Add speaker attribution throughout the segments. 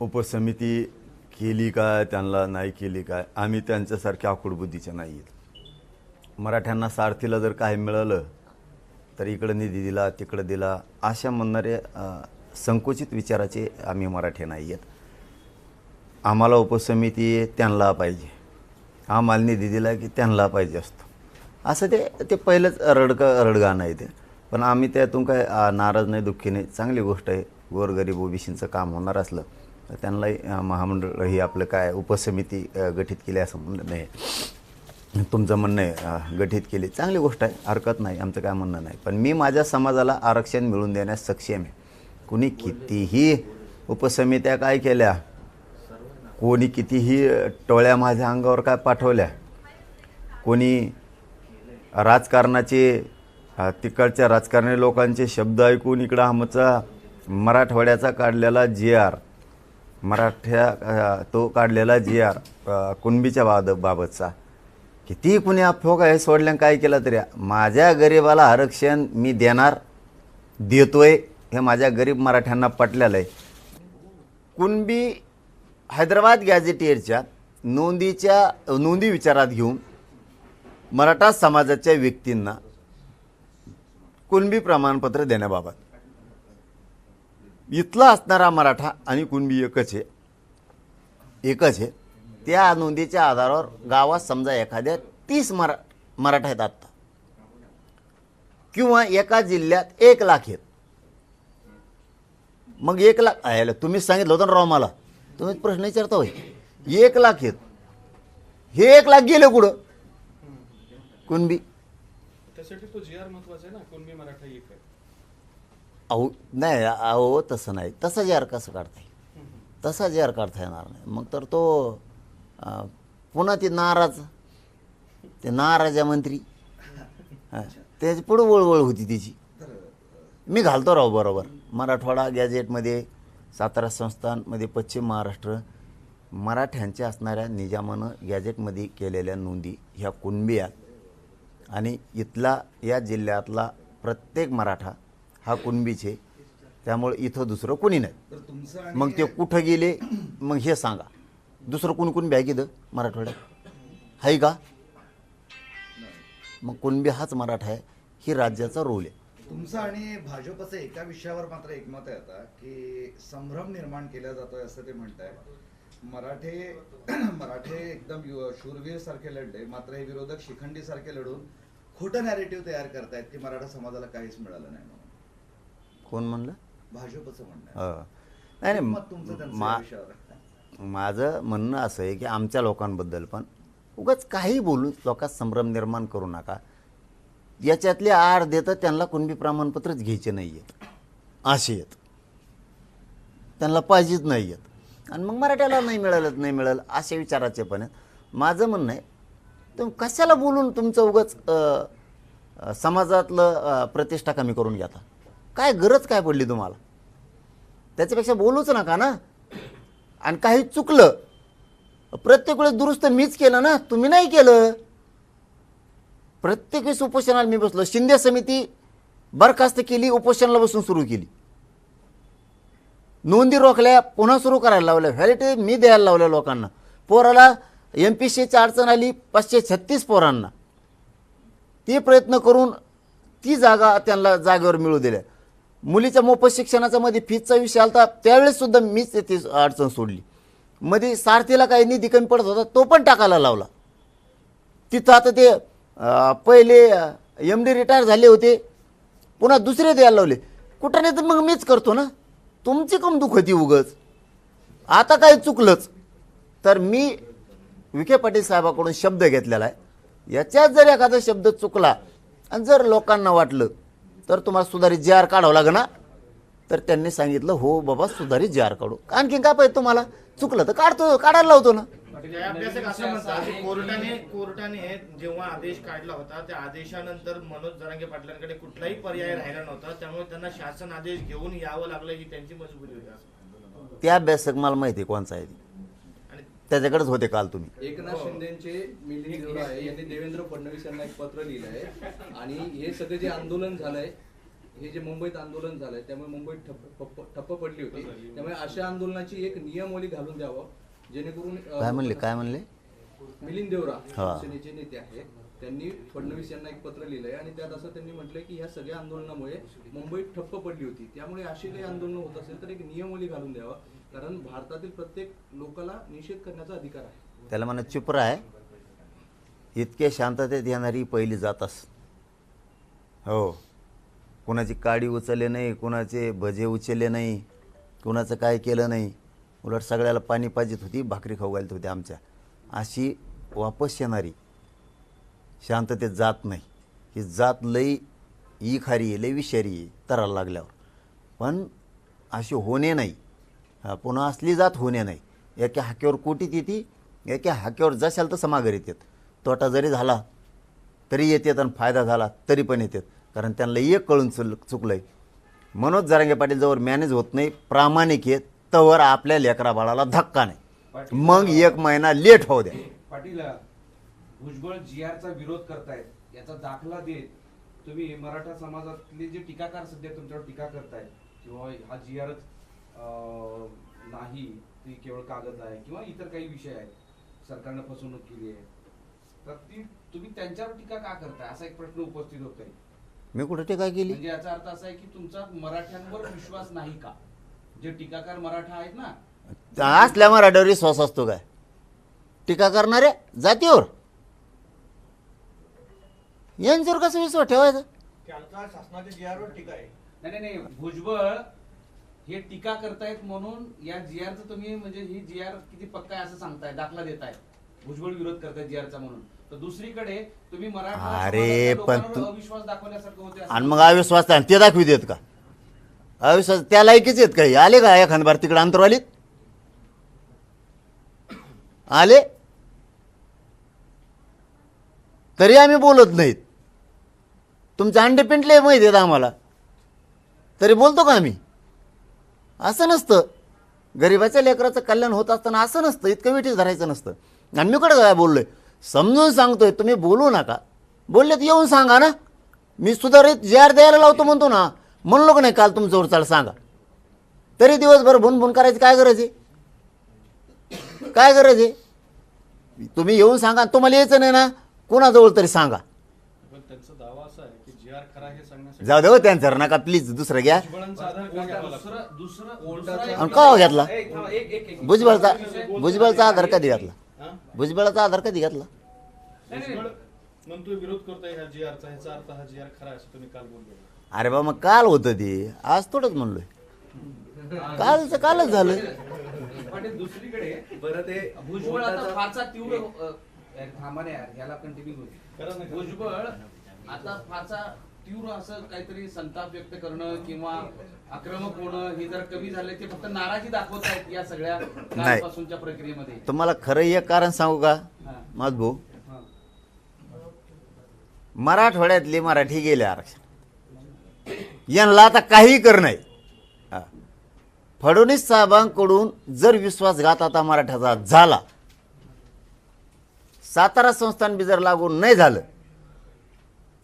Speaker 1: उपसमिती केली काय त्यांना नाही केली काय आम्ही त्यांच्यासारख्या आकुडबुद्धीचे नाही आहेत. मराठ्यांना सारथीला जर काय मिळालं तर इकडं निधी दिला तिकडं दिला अशा म्हणणारे संकुचित विचाराचे आम्ही मराठी नाही आहेत. आम्हाला उपसमिती त्यांना पाहिजे. आम्हाला निधी दिला की त्यांना पाहिजे असतो. असं ते ते पहिलंच रडकं रडगाणं आहे ते. पण आम्ही त्यातून काय नाराज नाही दुःखी नाही. चांगली गोष्ट आहे. गोरगरीब ओबीसींचं काम होणार असलं त्यांना त्यांनाही महामंडळ ही आपलं काय उपसमिती गठीत केली असं म्हणणं नाही. तुमचं म्हणणं आहे गठीत केली. चांगली गोष्ट आहे हरकत नाही आमचं काय म्हणणं नाही. पण मी माझ्या समाजाला आरक्षण मिळवून देण्यास सक्षम आहे. कुणी कितीही उपसमित्या काय केल्या कोणी कितीही टोळ्या माझ्या अंगावर काय पाठवल्या कोणी राजकारणाचे तिकडच्या राजकारणी लोकांचे शब्द ऐकून इकडं आमचा मराठवाड्याचा काढलेला जी आर मराठ्या तो काढलेला जी आर कुणबीच्या बाब बाबतचा. किती कुणी अफोग आहे सोडल्यानं काय केलं तरी माझ्या गरिबाला आरक्षण मी देणार देतोय हे माझ्या गरीब मराठ्यांना पटलेलं आहे. कुणबी हैदराबाद गॅझेटियरच्या नोंदीच्या नोंदी विचारात घेऊन मराठा समाजाच्या व्यक्तींना कुणबी प्रमाणपत्र देण्याबाबत. इथला असणारा मराठा आणि कुणबी एकच आहे. एकच आहे. त्या नोंदीच्या आधारावर गावात समजा एखाद्या तीस मरा मराठा आहेत आत्ता. किंवा एका जिल्ह्यात एक लाख आहेत. मग एक लाख आयला तुम्हीच सांगितलं होतं ना राव मला. तुम्ही प्रश्न विचारता होय. एक लाख आहेत. हे एक लाख गेले कुठं? कुणबी.
Speaker 2: त्यासाठी तो जी आर महत्त्वाचा आहे ना कुणबी मराठा एक आहे.
Speaker 1: अहो नाही अहो तसं नाही. तसा जे कसं काढता येईल? तसा जे काढता येणार नाही. मग तर तो पुन्हा ते नाराज. ते नाराजा मंत्री. त्याची पुढं वळवळ होती त्याची. मी घालतो राव बरोबर. मराठवाडा गॅजेटमध्ये सातारा संस्थानमध्ये पश्चिम महाराष्ट्र मराठ्यांच्या असणाऱ्या निजामानं गॅजेटमध्ये केलेल्या नोंदी ह्या कुणबी आहेत आणि इथला या जिल्ह्यातला प्रत्येक मराठा हा कुणबीचे त्यामुळे इथं दुसरं कोणी नाही.
Speaker 3: तर तुमचं आणि
Speaker 1: मग ते कुठं गेले मग हे सांगा. दुसरं कोणी कुणबी आहे की इथं मराठवाड्यात? आहे का? मग कुणबी हाच मराठा आहे ही राज्याचा रोल आहे.
Speaker 3: तुमचं आणि भाजपचं एका विषयावर मात्र एकमत आहे आता की संभ्रम निर्माण केला जातोय असं ते म्हणताय. मराठे मराठे एकदम शूरवीर सारखे लढले मात्र हे विरोधक शिखंडी सारखे लढून खोटं नॅरेटिव्ह तयार करतायत की मराठा समाजाला काहीच मिळालं नाही
Speaker 1: कोण म्हणलं?
Speaker 3: भाजपचं म्हणणं.
Speaker 1: अं, नाही मा माझं म्हणणं असं आहे की आमच्या लोकांबद्दल पण उगाच काही बोलून लोकात संभ्रम निर्माण करू नका. याच्यातले आड देतं त्यांना कुणबी प्रमाणपत्रच घ्यायचे नाही आहेत. असे आहेत. त्यांना पाहिजेच नाही आहेत. आणि मग मराठ्याला नाही मिळालं नाही मिळालं असे विचाराचे पण आहेत. माझं म्हणणं आहे तुम्ही कशाला बोलून तुमचं उगाच समाजातलं प्रतिष्ठा कमी करून घेता? काय गरज काय पडली तुम्हाला? त्याच्यापेक्षा बोलूच नका ना. आणि काही चुकलं प्रत्येक वेळेस दुरुस्त मीच केलं ना तुम्ही नाही केलं. प्रत्येक वेळेस उपोषणाला मी बसलो. शिंदे समिती बरखास्त केली उपोषणाला बसून सुरू केली. नोंदी रोखल्या पुन्हा सुरू करायला लावल्या. व्हॅलिटी मी द्यायला लावल्या लोकांना. पोराला एम पी सीची अडचण आली पाचशे छत्तीस पोरांना. ते प्रयत्न करून ती जागा त्यांना जागेवर मिळू दिल्या. मुलीच्या मोफत शिक्षणाचा मध्ये फीजचा विषय आला त्यावेळेस सुद्धा मीच ती अडचण सोडली. मध्ये सारथीला काही निधी कमी पडत होता तो पण टाकायला लावला. तिथं आता ते पहिले एम डी रिटायर झाले होते पुन्हा दुसरे द्यायला लावले. कुठं नाही तर मग मीच करतो ना. तुमची कम दुखती उगच. आता काही चुकलंच. तर मी विखे पाटील साहेबाकडून शब्द घेतलेला आहे. याच्यात जर एखादा शब्द चुकला आणि जर लोकांना वाटलं तर तुम्हाला सुधारित जे आर काढावं लागेल ना? तर त्यांनी सांगितलं हो बाबा सुधारित जे आर काढू. आणखीन काय पाहिजे तुम्हाला? चुकलं तर काढतो काढायला लावतो ना.
Speaker 4: कोर्टाने कोर्टाने जेव्हा आदेश काढला होता त्या आदेशानंतर मनोज जरांगे पाटलांकडे कुठलाही पर्याय राहिला नव्हता. त्यामुळे त्यांना शासन आदेश घेऊन यावं लागलं ही त्यांची मजबुरी होती.
Speaker 1: त्या अभ्यासक मला माहिती कोणचा आहे त्याच्याकडेच होते काल तुम्ही.
Speaker 5: एकनाथ शिंदेचे मिलिंद देवरा आहे यांनी देवेंद्र फडणवीस यांना एक पत्र लिहिलं आहे आणि हे सगळे जे आंदोलन झालंय हे जे मुंबईत आंदोलन झालंय त्यामुळे मुंबईत ठप्प पडली होती. त्यामुळे अशा आंदोलनाची एक नियमवली घालून द्यावं जेणेकरून
Speaker 1: काय म्हणले काय म्हणले?
Speaker 5: मिलिंद देवरा. शिवसेनेचे नेते आहेत. त्यांनी फडणवीस यांना एक पत्र लिहिलंय आणि त्यात असं त्यांनी म्हटलंय की ह्या सगळ्या आंदोलनामुळे मुंबईत ठप्प पडली होती. त्यामुळे अशी काही आंदोलन होत असेल तर एक नियमवली घालून द्यावा. कारण भारतातील प्रत्येक लोकाला निषेध करण्याचा अधिकार आहे.
Speaker 1: त्याला म्हणा चुप राह. इतके शांततेत येणारी पहिली जात अस. हो. कुणाची काडी उचलले नाही कुणाचे भजे उचलले नाही कुणाचं काय केलं नाही. उलट सगळ्याला पाणी पाजित होती भाकरी खाऊ घालत होती आमच्या. अशी वापस येणारी शांततेत जात नाही. ही जात लई ई खारी आहे लई विषारी आहे तराला लागल्यावर. पण अशी होणे नाही. पुन्हा असली जात होणे नाही. एका हाक्यावर कोटीत येते एका हाक्यावर जशाल तसं माघार येतात तोटा जरी झाला तरी येतात आणि फायदा झाला तरी पण येतात. कारण त्यांना एक कळून चुल चुकलं आहे मनोज जरांगे पाटील जवळ मॅनेज होत नाही प्रामाणिक आहे तवर आपल्या लेकरा बाळाला धक्का नाही. मग एक महिना लेट होऊ द्या.
Speaker 6: पाटील भुजबळ जी आरचा विरोध करतायत याचा दाखला देत तुम्ही मराठा समाजातले जे टीकाकार सध्या तुमच्यावर टीका करतायत किंवा हा जी आरच नाही ती केवळ कागद आहे किंवा इतर काही विषय आहेत. सरकारनं फसवणूक केली आहे. तर ती तुम्ही त्यांच्यावर टीका का करताय? असा एक प्रश्न उपस्थित होतोय.
Speaker 1: मी कुठं टीका केली?
Speaker 6: म्हणजे याचा अर्थ असा आहे की तुमचा मराठ्यांवर विश्वास नाही का? जे टीकाकार मराठा आहेत ना.
Speaker 1: असल्या मराठ्यावर विश्वास असतो काय? टीका करणारे जातीवर. यांच्यावर कसं विश्वास ठेवायचा?
Speaker 7: त्यांचा शासनाच्या टीका आहे.
Speaker 6: नाही नाही नाही. भुजबळ हे टीका करतायत म्हणून या जी आरचं तुम्ही म्हणजे ही जी आर किती पक्का आहे असं सांगताय दाखला देताय. भुजबळ विरोध करतायत जी आरचा म्हणून. तर दुसरीकडे तुम्ही मराठा
Speaker 1: अरे, पण तू-
Speaker 6: अविश्वास दाखवण्यासारखं होते असं.
Speaker 1: आणि मग अविश्वास ते दाखवी देत का? अविश्वास त्या लायकीच आहेत काही आले का एखाद बार तिकडे अंतरवालीत? आले? तरी आम्ही बोलत नाहीत. तुमचे अंडे पिंटले माहिती आहेत आम्हाला. तरी बोलतो का आम्ही? असं नसतं. गरिबाच्या लेकराचं कल्याण होत असताना असं नसतं. इतकं विठीच धरायचं नसतं. आणि मी कडे काय बोललोय? समजून सांगतोय. तुम्ही बोलू नका. बोलले तर येऊन सांगा ना. मी सुधारित जार द्यायला लावतो म्हणतो ना. म्हणलो का नाही काल तुमचं चाल सांगा. तरी दिवसभर भुनभुन करायची काय गरज आहे? काय गरज आहे? तुम्ही येऊन सांगा तुम्हाला यायचं नाही ना. कोणाजवळ तरी सांगा
Speaker 2: पण त्यांचा दावा असा आहे की जी आर खरा हे सांगण्यासाठी
Speaker 1: जाऊ दे हो त्यांचं नका प्लीज दुसरं घ्या.
Speaker 2: का
Speaker 1: आणि का घेतला?
Speaker 6: एक- थांबा, एक- एक- एक-
Speaker 1: भुजबळचा भुजबळचा आधार कधी घातला?
Speaker 2: हा?
Speaker 1: भुजबळाचा आधार कधी घातला?
Speaker 6: नाही, नाही,
Speaker 2: भुजबळ म्हणतोय विरोध करतोय ह्या जी आरचा ह्याचा अर्थ हा जी आर खरा आहे असं तुम्ही काल बोलले.
Speaker 1: अरे बा मग काल होतं ते. आज थोडंच म्हणलोय. कालचं कालच झालं.
Speaker 6: पाटील दुसरीकडे
Speaker 5: बरं ते
Speaker 6: भुजबळ आता फारसा तीव्र अ, थांबा ना यार ह्याला कंटिन्यू
Speaker 2: करा. ना.
Speaker 6: होईल भुजबळ आता फारसा तीव्र असं काहीतरी संताप व्यक्त करणं किंवा आक्रमक होणं हे जर कमी झालं ते फक्त नाराजी दाखवत आहेत या सगळ्या कालपासूनच्या प्रक्रियेमध्ये
Speaker 1: तुम्हाला खरं एक कारण सांगू का. माझ भाऊ. मराठवाड्यातले मराठी गेले आरक्षण यांना आता काही कर नाही. फडणवीस साहेबांकडून जर विश्वासघात आता मराठ्याचा झाला सातारा संस्थान बी जर लागू नाही झालं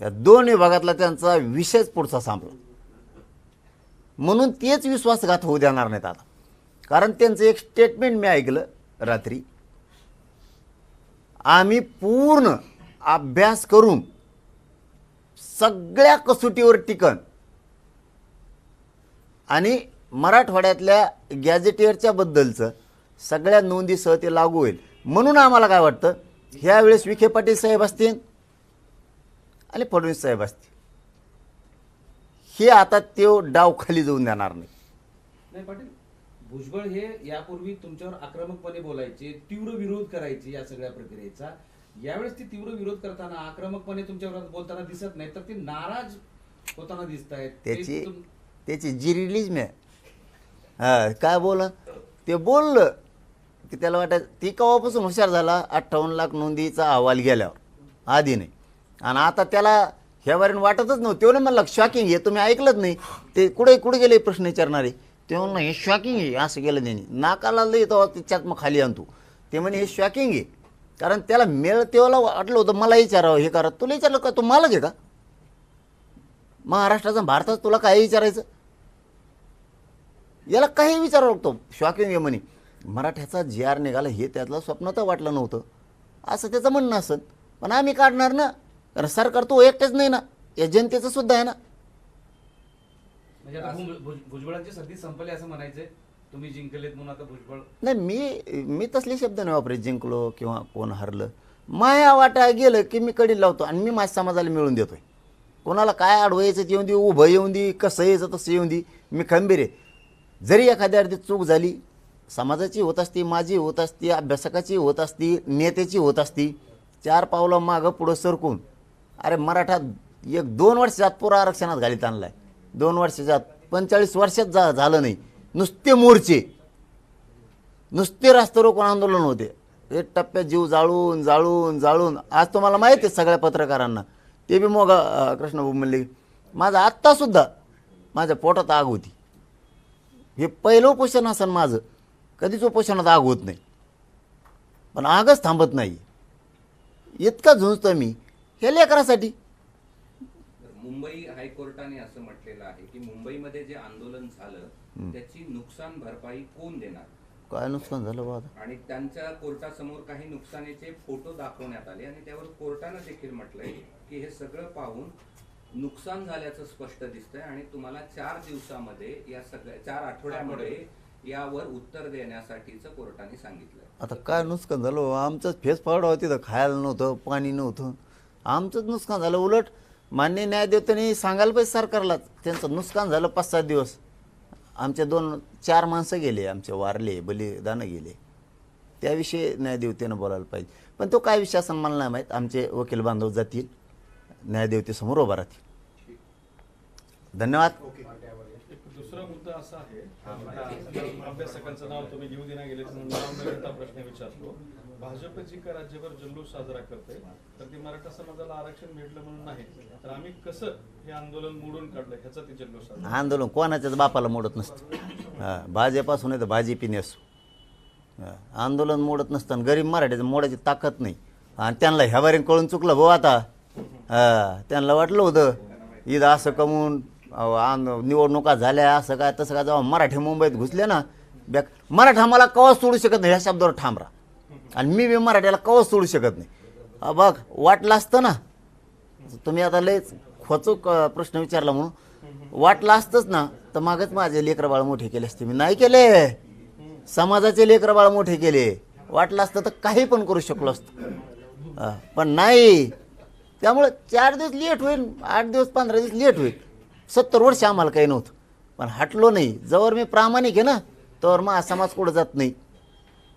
Speaker 1: त्या दोन विभागातला त्यांचा विषयच पुढचा संपला. म्हणून तेच विश्वासघात होऊ देणार नाहीत आता. कारण त्यांचं एक स्टेटमेंट मी ऐकलं रात्री. आम्ही पूर्ण अभ्यास करून सगळ्या कसोटीवर टिकन आणि मराठवाड्यातल्या गॅजेटियरच्या बद्दलचं सगळ्या नोंदीसह ते लागू होईल. म्हणून आम्हाला काय वाटतं? ह्यावेळेस विखे पाटील साहेब असतील आणि फडणवीस साहेब असतील. हे आता तो डाव खाली जाऊन देणार नाही.
Speaker 6: नाही पाटील भुजबळ हे यापूर्वी तुमच्यावर आक्रमकपणे बोलायचे तीव्र विरोध करायचे या सगळ्या प्रक्रियेचा. यावेळेस ती तीव्र विरोध करताना आक्रमकपणे तुमच्यावर बोलताना दिसत नाही तर ते नाराज होताना दिसत आहेत
Speaker 1: त्याची त्याची जी रिलीज मी हा काय बोला ते बोललं की त्याला वाटायचं ती केव्हापासून हुशार झाला अठ्ठावन्न लाख नोंदीचा अहवाल गेल्यावर. आधी नाही. आणि आता त्याला ह्यावरून वाटतच नव्हतं. तेवढं म्हणलं शॉकिंग आहे तुम्ही ऐकलंच नाही. ते कुठे कुठे गेले प्रश्न विचारणारे? तेव्हा हे शॉकिंग आहे असं गेलं त्यांनी. नाकाला लई तेव्हा तिच्यात मग खाली आणतो. ते म्हणे हे शॉकिंग आहे. कारण त्याला मेळ तेव्हाला वाटलं होतं मला विचारावं हे करा. तुला विचारलं का? तू मालक आहे का? महाराष्ट्राचा भारतात तुला काही विचारायचं? याला काही विचारावं लागतो. शॉकिंग आहे म्हणे. मराठ्याचा जी आर निघाला हे त्यातलं स्वप्न तर वाटलं नव्हतं. असं त्याचं म्हणणं असत पण आम्ही काढणार ना? कारण सरकार तो एकटेच नाही ना. या जनतेचं सुद्धा आहे ना.
Speaker 6: म्हणजे आता भुज- भुज- भुजबळांची सर्दी संपली असं म्हणायचंय. तुम्ही जिंकलेत म्हणून आता भुजबळ.
Speaker 1: नाही मी मी तसले शब्द नाही वापरे जिंकलो किंवा कोण हरलं. माया वाटा गेलं की मी कडी लावतो आणि मी माझ्या समाजाला मिळून देतोय. कोणाला काय अडवायचं ते येऊन दे उभं येऊन दे कसं यायचं तसं येऊन दे. मी खंबीर आहे. जरी एखाद्या अर्धी चूक झाली समाजाची होत असती माझी होत असती अभ्यासकाची होत असती नेत्याची होत असती चार पावलं मागं पुढं सरकून अरे मराठा एक दोन वर्ष पुरा आरक्षणात घालीत आणलाय. दोन वर्षात पंचेचाळीस वर्षात जा झालं नाही. नुसते मोर्चे. नुसते रास्ता रोकोन आंदोलन होते. एक टप्प्यात जीव जाळून जाळून जाळून. आज तुम्हाला माहिती आहे सगळ्या पत्रकारांना. ते बी मोगा कृष्णभाऊ म्हणले माझं आत्तासुद्धा माझ्या पोटात आग होती. हे पहिलं उपोषण असन माझं. कधीच उपोषणात आग होत नाही. पण आगच थांबत नाही. इतका झुंजतो मी. हे लेकरासाठी.
Speaker 8: मुंबई हायकोर्टाने असं म्हटलेलं आहे की मुंबईमध्ये जे आंदोलन झालं त्याची नुकसान भरपाई कोण देणार?
Speaker 1: काय नुकसान झालं बा आता?
Speaker 8: आणि त्यांच्या कोर्टासमोर काही नुकसानीचे फोटो दाखवण्यात आले आणि त्यावर कोर्टानं देखील म्हटलंय की हे सगळं पाहून नुकसान झाल्याचं स्पष्ट दिसतंय आणि तुम्हाला चार दिवसामध्ये या सगळ्या चार आठवड्यामध्ये यावर उत्तर देण्यासाठीचं कोर्टाने सांगितलंय.
Speaker 1: आता काय नुकसान झालं? आमचंच फेस होती तर खायला नव्हतं पाणी नव्हतं. आमचंच नुकसान झालं. उलट मान्य न्यायदेवतांनी सांगायला पाहिजे सरकारला त्यांचं नुकसान झालं पाच सात दिवस. आमचे दोन चार माणसं गेले आमचे वारले बलिदानं गेले. त्याविषयी न्यायदेवतेनं बोलायला पाहिजे. पण तो काय विषय असं मला नाही माहीत. आमचे वकील बांधव जातील न्यायदेवतेसमोर उभा राहतील. धन्यवाद.
Speaker 2: दुसरा मुद्दा असा आहे अभ्यासकांचं नाव तुम्ही घेऊ देण्या गेले प्रश्न विचारतो. भाजप जी का राज्यभर जल्लोष साजरा करते तर ते मराठा समाजाला आरक्षण भेटलं म्हणून नाही. तर आम्ही कसं हे आंदोलन मोडून काढलं ह्याचा ते जल्लोष साजरा.
Speaker 1: आंदोलन कोणाच्याच बापाला मोडत नसतं. भाजपासून नाही तर भाजीपीने असो. आंदोलन मोडत नसतं गरीब मराठ्याचं मोडायची ताकद नाही. आणि त्यांना ह्या कळून चुकलं भाऊ आता. त्यांना वाटलं होतं ईद असं कमवून निवडणुका झाल्या असं काय तसं काय जेव्हा मराठी मुंबईत घुसले ना बॅक मराठा मला कवाच सोडू शकत नाही ह्या शब्दावर ठाम राहा. आणि मी बी मराठ्याला कवच सोडू शकत नाही. बघ वाटलं असतं ना. तुम्ही आता लयच खोचूक प्रश्न विचारला म्हणून. वाटलं असतंच ना तर मागच माझे लेकरं बाळ मोठे केले असते. मी नाही केले. समाजाचे लेकरं बाळ मोठे केले. वाटलं असतं तर काही पण करू शकलो असतो. पण नाही. त्यामुळे चार दिवस लेट होईल आठ दिवस पंधरा दिवस लेट होईल. सत्तर वर्ष आम्हाला काही नव्हतं. पण हटलो नाही. जवळ मी प्रामाणिक आहे ना तोवर मग समाज कुठं जात नाही.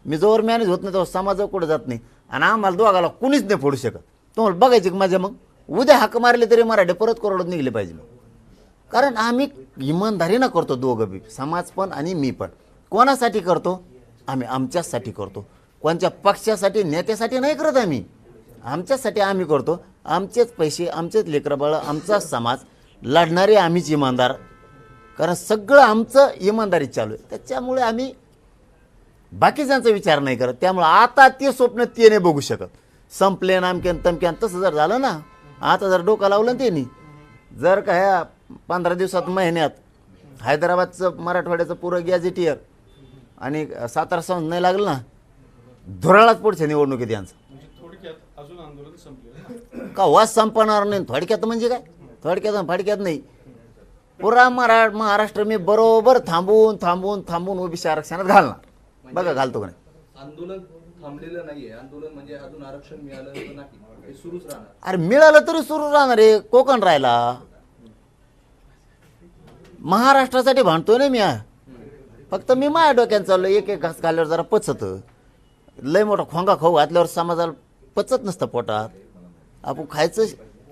Speaker 1: मी जोवर मॅनेज होत नाही तेव्हा समाज कुठं जात नाही. आणि आम्हाला दोघाला कुणीच नाही फोडू शकत. तुम्हाला बघायचे की माझ्या मग उद्या हाक मारले तरी मराठे परत करोडत निघले पाहिजे मग. कारण आम्ही इमानदारीनं करतो दोघं बी समाज पण आणि मी पण. कोणासाठी करतो? आम्ही आमच्याचसाठी करतो. कोणच्या पक्षासाठी नेत्यासाठी नाही करत आम्ही. आमच्यासाठी आम्ही करतो. आमचेच पैसे आमचेच लेकरंबाळं आमचाच समाज. लढणारे आम्हीच इमानदार. कारण सगळं आमचं इमानदारी चालू आहे. त्याच्यामुळे आम्ही बाकीच्यांचा विचार नाही करत. त्यामुळे आता ते स्वप्न ते नाही बघू शकत. संपले नामक्यान तमक्यान तसं जर झालं ना आता जर डोकं लावलं ना त्यांनी जर का ह्या पंधरा दिवसात महिन्यात हैदराबादचं मराठवाड्याचं पुरं गॅजेटियर आणि सातारा संघ नाही लागलं ना धुराळाच पुढच्या निवडणुकीत यांचं.
Speaker 2: म्हणजे
Speaker 1: का वास संपणार नाही? थोडक्यात म्हणजे काय? थोडक्यात फाडक्यात नाही. पुरा मरा महाराष्ट्र मी बरोबर थांबून थांबून थांबून ओबीसी आरक्षणात घालणार. बघा घालतो का नाही?
Speaker 5: आंदोलन थांबलेलं नाहीये. आंदोलन म्हणजे अजून आरक्षण मिळालं नाही. हे सुरूच राहणार.
Speaker 1: अरे मिळालं तरी सुरू राहणार आहे कोकण राहिला. महाराष्ट्रासाठी भांडतोय ना मी. हा. फक्त मी माझ्या डोक्यात चाललो एक एक घास खाल्ल्यावर जरा पचत. लय मोठा खोंगा खाऊ घातल्यावर समाजाला पचत नसतं पोटात. आपण खायचं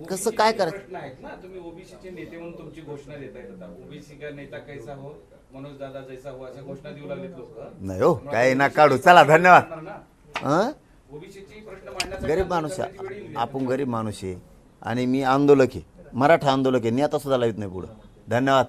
Speaker 1: कसं काय करायचं?
Speaker 6: प्रश्न आहेत ना तुम्ही ओबीसीचे नेते म्हणून तुमची घोषणा देता येत आता ओबीसी का नेता कैसा हो? मनोज दादा जैसा हो अशा घोषणा देऊ लागलेत लोक.
Speaker 1: नाही हो काही ना काढू. चला धन्यवाद. हं?
Speaker 6: ओबीसीची प्रश्न मांडण्यासाठी
Speaker 1: गरीब माणूस आहे. आपण गरीब माणूस आहे आणि मी आंदोलक आहे. मराठा आंदोलक आहे. नेता सुद्धा लावित नाही पुढं. धन्यवाद.